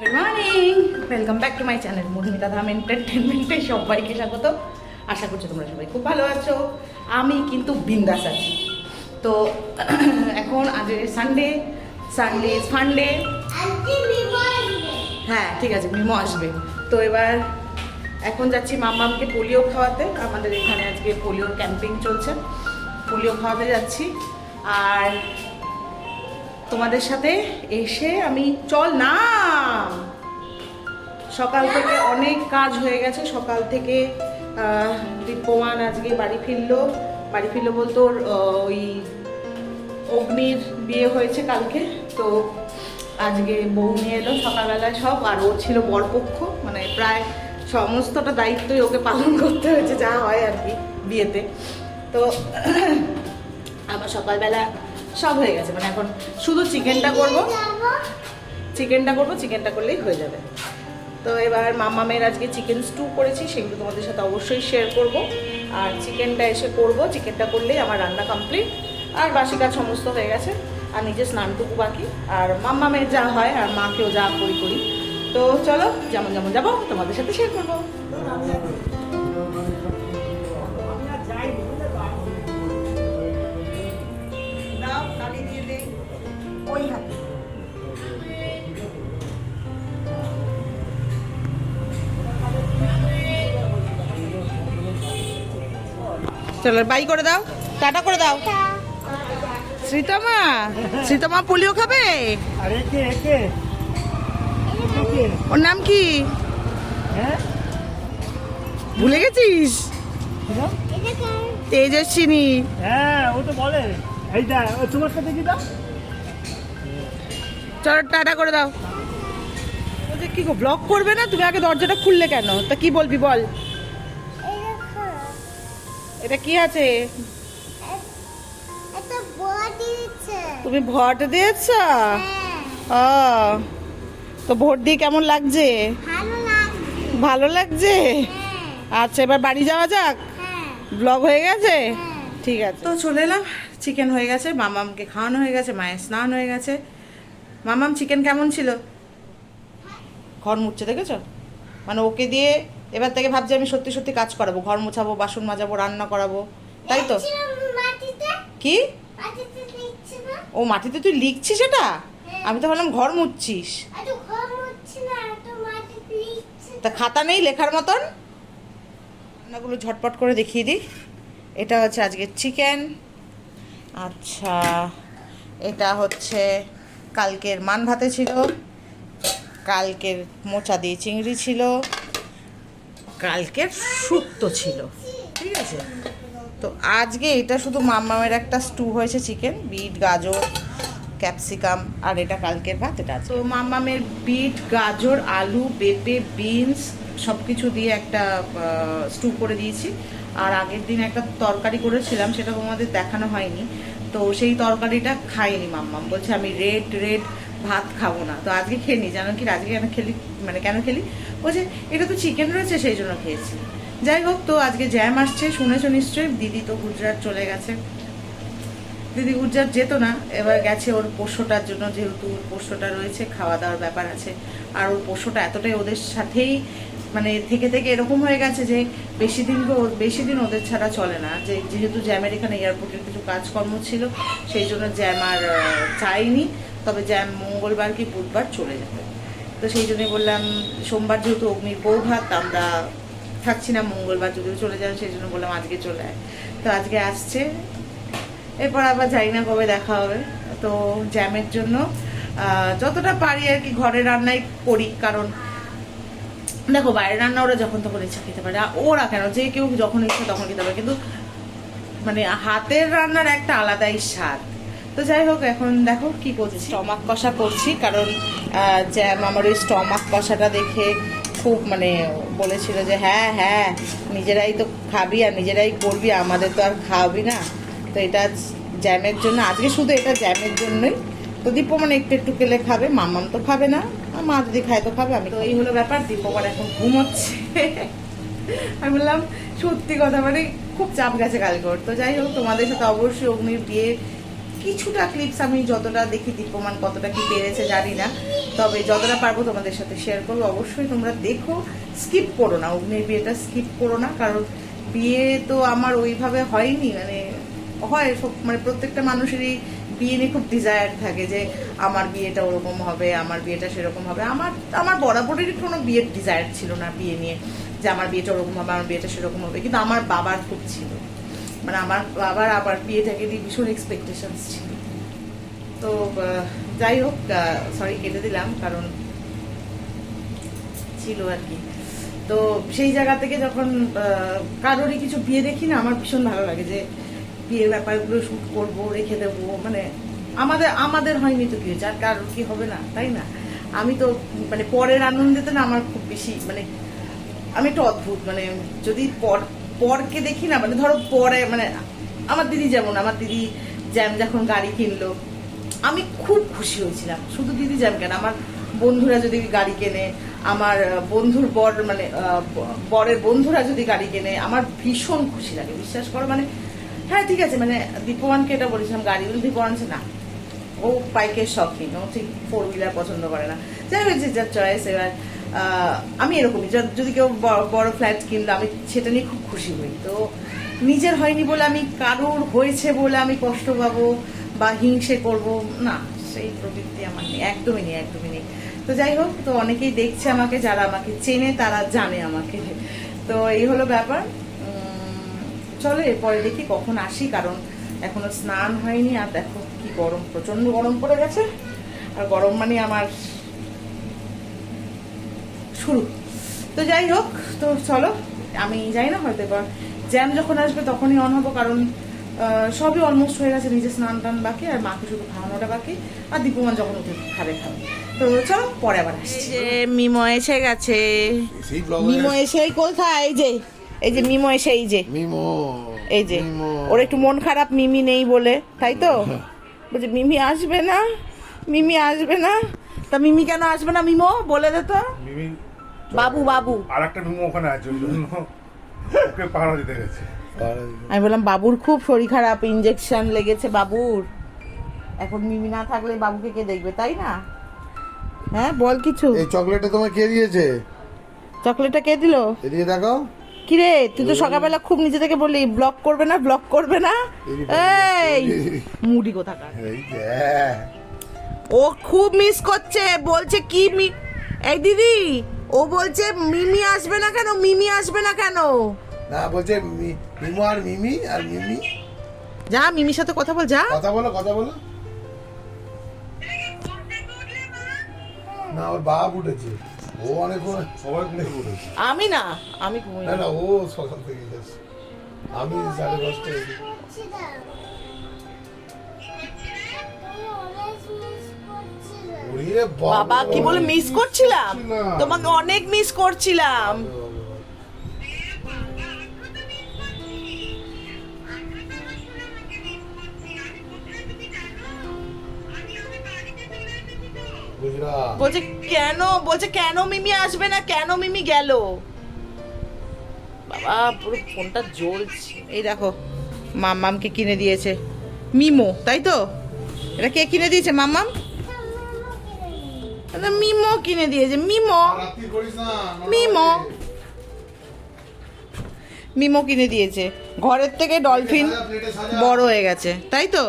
Good morning welcome back to my channel Madhumita Dham এন্টারটেনমেন্টে সবাইকে স্বাগত। আশা করছি তোমরা সবাই খুব ভালো আছো। আমি কিন্তু বিন্দাস আছি। তো এখন আজ সানডে সানডে ফান্ডে হ্যাঁ ঠিক আছে মিমো আসবে। তো এবার এখন যাচ্ছি মাম্মামকে পোলিও খাওয়াতে। আমাদের এখানে আজকে পোলিওর ক্যাম্পিং চলছে। পোলিও খাওয়াতে যাচ্ছি। আর তোমাদের সাথে এসে আমি চল না। সকাল থেকে অনেক কাজ হয়ে গেছে। সকাল থেকে দীপ্যমান আজকে বাড়ি ফিরলো। বাড়ি ফিরলো বলতো ওর, ওই অগ্নির বিয়ে হয়েছে কালকে। তো আজকে বউ নিয়ে এলো সকালবেলায় সব আর ও ছিল বরপক্ষ। মানে প্রায় সমস্তটা দায়িত্বই ওকে পালন করতে হয়েছে যা হয় আর কি বিয়েতে। তো আবার সকালবেলা সব হয়ে গেছে। মানে এখন শুধু চিকেনটা করব। চিকেনটা করব, চিকেনটা করলেই হয়ে যাবে। তো এবার মামামের আজকে চিকেন স্টু করেছি, সেগুলো তোমাদের সাথে অবশ্যই শেয়ার করব। আর চিকেনটা এসে করব। চিকেনটা করলেই আমার রান্না কমপ্লিট আর বাসি কাজ সমস্ত হয়ে গেছে। আর নিজে স্নানটুকু বাকি। আর মাম্মামের যা হয়, আর মাকেও যা করি করি। তো চলো, যেমন যেমন যাব, তোমাদের সাথে শেয়ার করব। ওই হাতে চলো বাই করে দাও। টাটা করে দাও। শ্রীতমা শ্রীতমা পোলিও খাবে? আরে কে কে? কে ওর নাম কি? হ্যাঁ? ভুলে গেছিস? তেজস্বিনী। হ্যাঁ ও তো বলে। তোমার সাথে কি দাও চলো টাটা করে দাও। বলছে কি গো ব্লগ করবে না? তুমি আগে দরজাটা খুললে কেন? তা কি বলবি বল। এটা কি আছে? তুমি ভোট দিয়েছ? ও তো ভোট দিয়ে কেমন লাগছে? ভালো লাগছে। আচ্ছা এবার বাড়ি যাওয়া যাক? ব্লগ হয়ে গেছে? ঠিক আছে। তো চলে এলাম চিকেন হয়ে গেছে মামামকে খাওয়ানো হয়ে গেছে মায়ের স্নান হয়ে গেছে। মামাম চিকেন কেমন ছিল? ঘর মুছছে দেখেছ? মানে ওকে দিয়ে এবার থেকে ভাবছি আমি সত্যি সত্যি কাজ করাবো। ঘর মুছাবো বাসন মাজাবো রান্না করাবো। তাই তো? কি? ও মাটিতে তুই লিখছিস এটা আমি তো ভাবলাম ঘর মুছছিস। তা খাতা নেই লেখার মতন? রান্নাগুলো ঝটপট করে দেখিয়ে দিই। এটা হচ্ছে আজকের চিকেন আচ্ছা এটা হচ্ছে কালকের মান ভাতে ছিল, কালকের মোচা দিয়ে চিংড়ি ছিল, কালকের শুক্তো ছিল, ঠিক আছে? তো আজকে এটা শুধু মামামের একটা স্টু হয়েছে চিকেন, বিট, গাজর, ক্যাপসিকাম, আর এটা কালকের ভাত, এটা তো মামামের বিট, গাজর, আলু, পেঁপে, বিনস সব কিছু দিয়ে একটা স্টু করে দিয়েছি। আর আগের দিন একটা তরকারি করেছিলাম, সেটা তোমাদের দেখানো হয়নি। তো সেই তরকারিটা খাইনি মাম্মাম। বলছে আমি রেড রেড ভাত খাব না। তো আজকে খেয়ে নি জানো কি? আজকে কেন খেলি? মানে কেন খেলি? বলছে, এটা তো চিকেন রয়েছে, সেই জন্য খেয়েছি। যাই হোক, তো আজকে জ্যাম আসছে, শুনেছো নিশ্চয়ই? দিদি তো গুজরাট চলে গেছে। দিদি গুজরাট যেত না, এবার গেছে ওর পোষ্যটার জন্য, যেহেতু ওর পোষ্যটা রয়েছে খাওয়া দাওয়ার ব্যাপার আছে। আর ওর পোষ্যটা এতটাই ওদের সাথেই মানে থেকে থেকে এরকম হয়ে গেছে যে বেশি দিন বেশি দিন ওদের ছাড়া চলে না। যে যেহেতু জ্যামের এখানে এয়ারপোর্টের কিছু কাজকর্ম ছিল, সেই জন্য জ্যাম আর চাইনি। তবে জ্যাম মঙ্গলবার কি বুধবার চলে যাবে। তো সেই জন্যই বললাম, সোমবার যেহেতু অগ্নির বউ ভাত আমরা থাকছি না মঙ্গলবার যদিও চলে যাবে, সেই জন্য বললাম আজকে চলে আয়। তো আজকে আসছে। এরপর আবার জানি না কবে দেখা হবে। তো জ্যামের জন্য যতটা পারি আর কি ঘরে রান্নাই করি, কারণ দেখো, বাইরের রান্না ওরা যখন তখন ইচ্ছা খেতে পারে ওরা কেন? যে কেউ যখন ইচ্ছা তখন খেতে পারে, কিন্তু মানে হাতের রান্নার একটা আলাদাই স্বাদ। তো যাই হোক, এখন দেখো কি করছি। স্টমাক কষা করছি, কারণ জ্যাম আমার ওই স্টমাক কষাটা দেখে খুব মানে বলেছিল যে হ্যাঁ হ্যাঁ নিজেরাই তো খাবি আর নিজেরাই করবি, আমাদের তো আর খাওয়াবি না। তো এটা জ্যামের জন্য, আজকে শুধু এটা জ্যামের জন্যই। তো দীপমান একটু একটু কেলে খাবে মামাম তো খাবে না। মা যদি খায় তো খাবে আমি তো এই হলো ব্যাপার দীপমান এখন ঘুমোচ্ছে। আমি বললাম সত্যি কথা মানে খুব চাপ গেছে কালকে ওর। তো যাই হোক তোমাদের সাথে অবশ্যই অগ্নির বিয়ে কিছুটা ক্লিপস আমি যতটা দেখি দীপ্যমান কতটা কি পেরেছে জানি না। তবে যতটা পারব তোমাদের সাথে শেয়ার করব। অবশ্যই তোমরা দেখো স্কিপ করো না। অগ্নির বিয়েটা স্কিপ করো না কারণ বিয়ে তো আমার ওইভাবে হয়নি। মানে হয় মানে প্রত্যেকটা মানুষেরই বিয়ে নিয়ে খুব ডিজায়ার থাকে যে আমার বিয়েটা ওরকম হবে, আমার বিয়েটা সেরকম হবে। আমার আমার বরাবরেরই কোনো বিয়ের ডিজায়ার ছিল না বিয়ে নিয়ে, যে আমার বিয়েটা ওরকম হবে, আমার বিয়েটা সেরকম হবে। কিন্তু আমার বাবার খুব ছিল। মানে আমার বাবার আবার বিয়েটাকে নিয়ে ভীষণ এক্সপেকটেশনস ছিল। তো যাই হোক সরি কেটে দিলাম কারণ ছিল আর কি। তো সেই জায়গা থেকে যখন কারোরই কিছু বিয়ে দেখি না, আমার ভীষণ ভালো লাগে যে বিয়ের ব্যাপারগুলো শ্যুট করব, রেখে দেবো মানে আমাদের আমাদের হয়নি তো কি হয়েছে আর কারোর কি হবে না, তাই না? আমি তো মানে পরের আনন্দেতে না আমার খুব বেশি মানে আমি একটু অদ্ভুত মানে যদি পর, পরকে দেখি না মানে ধরো পরে মানে আমার দিদি যেমন, আমার দিদি জ্যাম যখন গাড়ি কিনলো, আমি খুব খুশি হয়েছিলাম, শুধু দিদি জ্যাম কেন, আমার বন্ধুরা যদি গাড়ি কেনে, আমার বন্ধুর বর মানে বরের বন্ধুরা যদি গাড়ি কেনে, আমার ভীষণ খুশি লাগে, বিশ্বাস করো মানে হ্যাঁ ঠিক আছে মানে দীপমানকে এটা বলেছিলাম গাড়ি দীপমান আছে না। ও বাইকের শখিন ও ঠিক ফোর হুইলার পছন্দ করে না। যাই হোক, যে যার চয়েস এবার আমি এরকমই, যদি কেউ বড় ফ্ল্যাট কিনলো, আমি সেটা নিয়ে খুব খুশি হই। তো নিজের হয়নি বলে আমি, কারোর হয়েছে বলে আমি কষ্ট পাবো বা হিংসে করব, না, সেই প্রবৃত্তি আমার নেই, একদমই নেই একদমই নেই। তো যাই হোক, তো অনেকেই দেখছে আমাকে, যারা আমাকে চেনে, তারা জানে আমাকে। তো এই হলো ব্যাপার। চলো এরপরে দেখি কখন আসি কারণ এখনও স্নান হয়নি আর দেখো কি গরম প্রচণ্ড গরম পড়ে গেছে। আর গরম মানে আমার শুরু। তো যাই হোক তো চলো আমি যাই না হয়তো এবার জ্যাম যখন আসবে তখনই অন হব কারণ আহ, সবই অলমোস্ট হয়ে গেছে নিজে স্নান টান বাকি আর মাকে শুধু খাওয়ানোটা বাকি আর দীপমান যখন উঠে খাবে খাবে। তো চলো পরে আবার আসছি। যে মিমো এসে গেছে। মিমো এসে কোথায়? এই যে। এই যে মিমো এসে এই যে। মিমো এই যে। ওর একটু মন খারাপ মিমি নেই বলে তাই তো? বলছে মিমি আসবে না? মিমি আসবে না? তা মিমি কেন আসবে না মিমো? বলে দে তো। মিমি বাবু বাবু। আর একটা মিমো ওখানে আছে ওকে পাহারা দিতে গেছে। আমি বললাম বাবুর খুব শরীর খারাপ ইঞ্জেকশন লেগেছে বাবুর। এখন মিমি না থাকলে বাবুকে কে দেখবে তাই না? হ্যাঁ বল কিছু। এই চকলেটটা তোমায় কে দিয়েছে? চকলেটটা কে দিল? এদিকে দেখো কিরে তুই তো সকালবেলা খুব নিজে থেকে বললি ব্লক করবে না ব্লক করবে না? এই মুডি কোথাকার। ও খুব মিস করছে বলছে কি মি এই দিদি ও বলছে মিমি আসবে না কেন? মিমি আসবে না কেন? না বলছে মিমো আর মিমি আর মিমি। যা মিমির সাথে কথা বল যা। কথা বলো কথা বলো। না ওর বাপ উঠেছে। ও অনেক সবাই আমি না আমি ঘুমিয়ে না ও সকাল থেকে গেছে। আমি সাড়ে বাবা। কি বলে মিস করছিলাম। তোমাকে অনেক মিস করছিলাম। বলছে কেন? বলছে কেন মিমি আসবে না? কেন মিমি গেল? বাবা পুরো ফোনটা জ্বলছে। এই দেখো মাম্মামকে কিনে দিয়েছে। মিমো তাই তো? এটা কে কিনে দিয়েছে মাম্মাম? এটা মিমো কিনে দিয়েছে মিমো। মিমো। মিমো কিনে দিয়েছে। ঘরের থেকে ডলফিন বড় হয়ে গেছে তাই তো?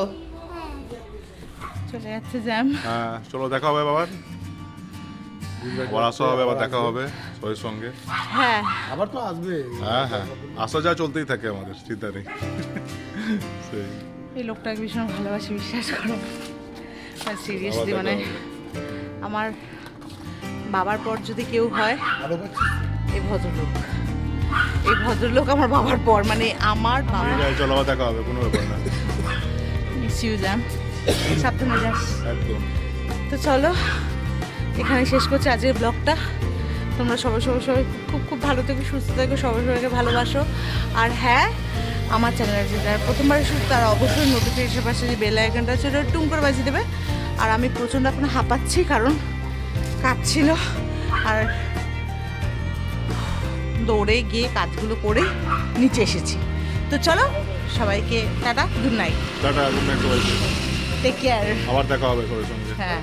চলে যাচ্ছে জ্যাম। হ্যাঁ চলো দেখা হবে বাবার আবার আসা হবে আবার দেখা হবে সবাই সঙ্গে। হ্যাঁ। আবার তো আসবে। হ্যাঁ হ্যাঁ। আসা যা চলতেই থাকে আমাদের চিন্তা নেই। সেই। এই লোকটাকে ভীষণ ভালোবাসি বিশ্বাস করো। সিরিয়াসলি মানে আমার বাবার পর যদি কেউ হয় এই ভদ্রলোক। এই ভদ্রলোক আমার বাবার পর মানে আমার বাবা চলো দেখা হবে কোনো ব্যাপার না। Miss you jam. সাবধানে যাস। তো চলো এখানে শেষ করছি আজকের ব্লগটা। তোমরা সবাই সবাই সবাই খুব খুব ভালো থেকো সুস্থ থেকো সবাই সবাইকে ভালোবাসো। আর হ্যাঁ আমার চ্যানেলে যে যারা প্রথমবার এসেছে তারা অবশ্যই নোটিফিকেশন পাশে যে বেল আইকনটা আছে ওটা টুম করে বাজিয়ে দেবে। আর আমি প্রচণ্ড এখন হাঁপাচ্ছি কারণ কাঁদছিল। আর দৌড়ে গিয়ে কাজগুলো করে নিচে এসেছি। তো চলো সবাইকে tata good night tata good night সবাইকে। টেক কেয়ার আবার দেখা হবে সবার সঙ্গে। হ্যাঁ।